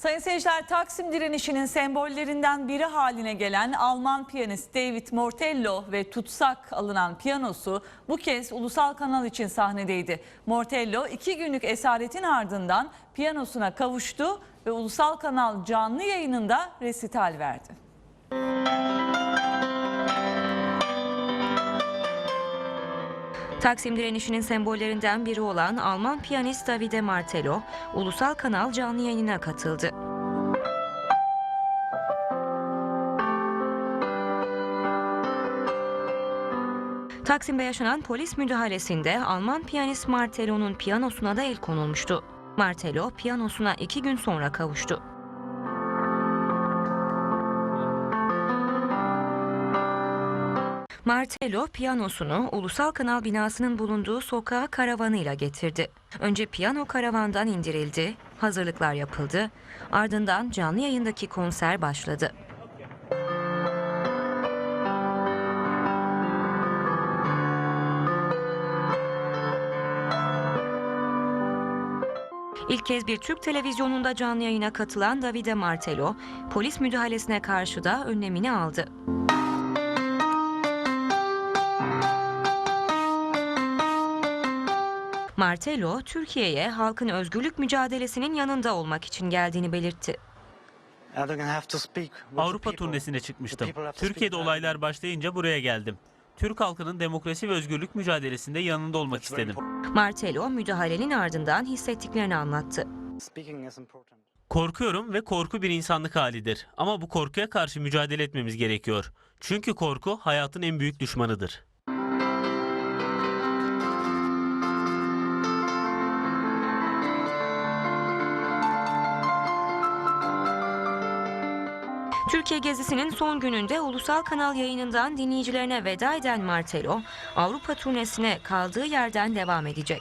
Sayın seyirciler Taksim direnişinin sembollerinden biri haline gelen Alman piyanist David Mortello ve tutsak alınan piyanosu bu kez ulusal kanal için sahnedeydi. Mortello iki günlük esaretin ardından piyanosuna kavuştu ve ulusal kanal canlı yayınında resital verdi. Taksim direnişinin sembollerinden biri olan Alman piyanist Davide Martello, ulusal kanal canlı yayınına katıldı. Taksim'de yaşanan polis müdahalesinde Alman piyanist Martello'nun piyanosuna da el konulmuştu. Martello piyanosuna iki gün sonra kavuştu. Martello piyanosunu ulusal kanal binasının bulunduğu sokağa karavanıyla getirdi. Önce piyano karavandan indirildi, hazırlıklar yapıldı, ardından canlı yayındaki konser başladı. İlk kez bir Türk televizyonunda canlı yayına katılan Davide Martello, polis müdahalesine karşı da önlemini aldı. Martello, Türkiye'ye halkın özgürlük mücadelesinin yanında olmak için geldiğini belirtti. Avrupa turnesine çıkmıştım. Türkiye'de olaylar başlayınca buraya geldim. Türk halkının demokrasi ve özgürlük mücadelesinde yanında olmak istedim. Martello, müdahalenin ardından hissettiklerini anlattı. Korkuyorum ve korku bir insanlık halidir. Ama bu korkuya karşı mücadele etmemiz gerekiyor. Çünkü korku hayatın en büyük düşmanıdır. Türkiye gezisinin son gününde ulusal kanal yayınından dinleyicilerine veda eden Martello, Avrupa turnesine kaldığı yerden devam edecek.